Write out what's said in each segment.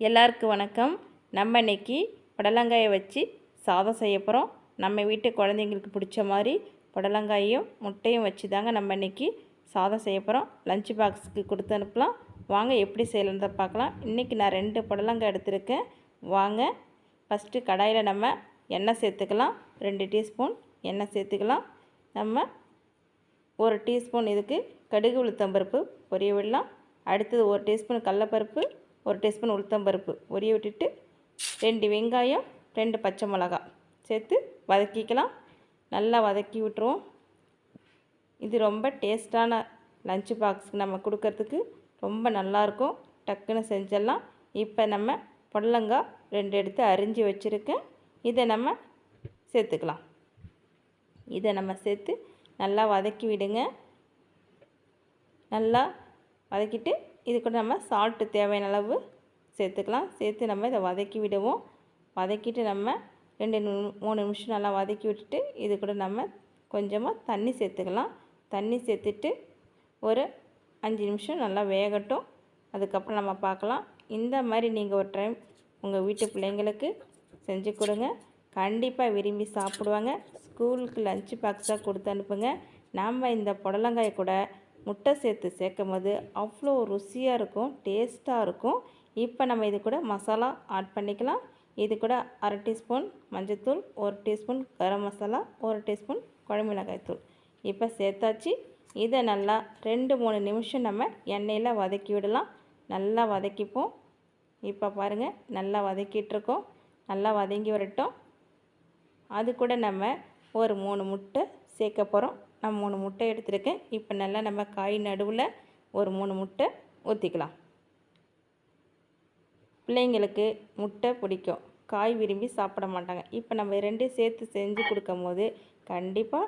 எல்லாருக்கும் வணக்கம். நம்ம இன்றைக்கி புடலங்காயை வச்சு சாதம் செய்ய போகிறோம் நம்ம வீட்டு குழந்தைங்களுக்கு பிடிச்ச மாதிரி புடலங்காயும் முட்டையும் வச்சு தாங்க நம்ம இன்றைக்கி சாதம் செய்ய போகிறோம் லஞ்ச் பாக்ஸுக்கு கொடுத்து அனுப்பலாம். வாங்க எப்படி செய்யலான்றத பார்க்கலாம். இன்றைக்கி நான் ரெண்டு புடலங்காய் எடுத்திருக்கேன். வாங்க ஃபஸ்ட்டு கடாயில் நம்ம எண்ணெய் சேர்த்துக்கலாம். ரெண்டு டீஸ்பூன் எண்ணெய் சேர்த்துக்கலாம். நம்ம ஒரு டீஸ்பூன் இதுக்கு கடுகு உளுத்தம்பருப்பு பொரிய விடலாம். அடுத்தது ஒரு டீஸ்பூன் கடலப்பருப்பு ஒரு டீஸ்பூன் உளுத்தம்பருப்பு உரிய விட்டுட்டு ரெண்டு வெங்காயம் ரெண்டு பச்சை மிளகாய் சேர்த்து வதக்கிக்கலாம். நல்லா வதக்கி விட்டுருவோம். இது ரொம்ப டேஸ்டான லஞ்ச் பாக்ஸுக்கு நம்ம கொடுக்கறதுக்கு ரொம்ப நல்லாயிருக்கும் டக்குன்னு செஞ்சிடலாம். இப்போ நம்ம புடலங்காய் ரெண்டு எடுத்து அரிஞ்சு வச்சுருக்கேன். இதை நம்ம சேர்த்துக்கலாம். இதை நம்ம சேர்த்து நல்லா வதக்கி விடுங்க. நல்லா வதக்கிட்டு இது கூட நம்ம சால்ட்டு தேவையான அளவு சேர்த்துக்கலாம். சேர்த்து நம்ம இதை வதக்கி விடுவோம். வதக்கிட்டு நம்ம ரெண்டு மூணு நிமிஷம் நல்லா வதக்கி விட்டுட்டு இது கூட நம்ம கொஞ்சமாக தண்ணி சேர்த்துக்கலாம். தண்ணி சேர்த்துட்டு ஒரு அஞ்சு நிமிஷம் நல்லா வேகட்டும். அதுக்கப்புறம் நம்ம பார்க்கலாம். இந்த மாதிரி நீங்கள் ஒரு டைம் உங்கள் வீட்டு பிள்ளைங்களுக்கு செஞ்சு கொடுங்க. கண்டிப்பாக விரும்பி சாப்பிடுவாங்க. ஸ்கூலுக்கு லஞ்ச் பாக்ஸாக கொடுத்து அனுப்புங்க. நாம் இந்த புடலங்காய் கூட முட்டை சேர்த்து சேர்க்கும் போது அவ்வளோ ருசியாக இருக்கும் டேஸ்ட்டாக இருக்கும். இப்போ நம்ம இது கூட மசாலா ஆட் பண்ணிக்கலாம். இது கூட அரை டீஸ்பூன் மஞ்சத்தூள் ஒரு டீஸ்பூன் கரம் மசாலா ஒரு டீஸ்பூன் குழம்புமிளகாய் தூள். இப்போ சேர்த்தாச்சு. இதை நல்லா ரெண்டு மூணு நிமிஷம் நம்ம எண்ணெயில் வதக்கி விடலாம். நல்லா வதக்கிப்போம். இப்போ பாருங்கள் நல்லா வதக்கிட்டுருக்கோம் நல்லா வதங்கி வரட்டும். அது கூட நம்ம ஒரு மூணு முட்டை சேர்க்க போகிறோம் நான் மூணு முட்டை எடுத்திருக்கேன். இப்போ நல்லா நம்ம காய் நடுவில் ஒரு மூணு முட்டை ஊற்றிக்கலாம் பிள்ளைங்களுக்கு முட்டை பிடிக்கும். காய் விரும்பி சாப்பிட மாட்டாங்க. இப்போ நம்ம ரெண்டையும் சேர்த்து செஞ்சு கொடுக்கும் போது கண்டிப்பாக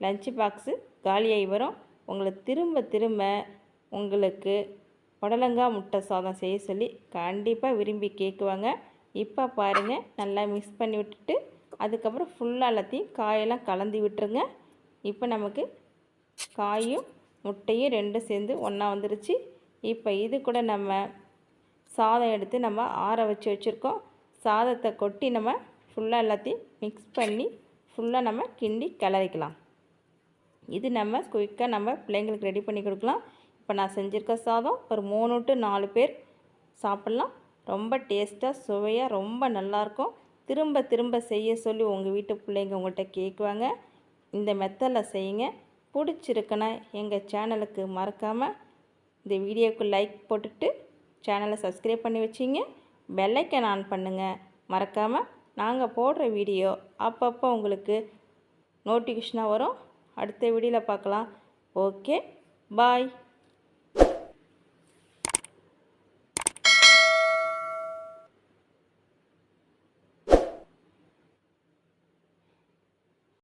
லஞ்சு பாக்ஸு காலியாகி வரும். உங்களை திரும்ப திரும்ப உங்களுக்கு புடலங்காய் முட்டை சாதம் செய்ய சொல்லி கண்டிப்பாக விரும்பி கேட்குவாங்க. இப்போ பாருங்கள் நல்லா மிக்ஸ் பண்ணி விட்டுட்டு அதுக்கப்புறம் ஃபுல்லாக எல்லாத்தையும் காயெல்லாம் கலந்து விட்டுருங்க. இப்போ நமக்கு காயும் முட்டையும் ரெண்டும் சேர்ந்து ஒன்றா வந்துருச்சு. இப்போ இது கூட நம்ம சாதம் எடுத்து நம்ம ஆற வச்சு வச்சுருக்கோம். சாதத்தை கொட்டி நம்ம ஃபுல்லாக எல்லாத்தையும் மிக்ஸ் பண்ணி ஃபுல்லாக நம்ம கிண்டி கிளறிக்கலாம். இது நம்ம குயிக்காக நம்ம பிள்ளைங்களுக்கு ரெடி பண்ணி கொடுக்கலாம். இப்போ நான் செஞ்சுருக்க சாதம் ஒரு மூணு டு நாலு பேர் சாப்பிட்லாம். ரொம்ப டேஸ்ட்டாக சுவையாக ரொம்ப நல்லாயிருக்கும் திரும்ப திரும்ப செய்ய சொல்லி உங்கள் வீட்டு பிள்ளைங்க உங்கள்கிட்ட கேட்குவாங்க இந்த மெத்தடில் செய்யுங்க. பிடிச்சிருக்குன்னா எங்கள் சேனலுக்கு மறக்காமல் இந்த வீடியோவுக்கு லைக் போட்டுட்டு சேனலை சப்ஸ்கிரைப் பண்ணி வச்சிங்க. பெல்லைக்கன் ஆன் பண்ணுங்கள் மறக்காமல் நாங்கள் போடுற வீடியோ அப்பப்போ உங்களுக்கு நோட்டிஃபிகேஷனாக வரும். அடுத்த வீடியோவில் பார்க்கலாம். Okay bye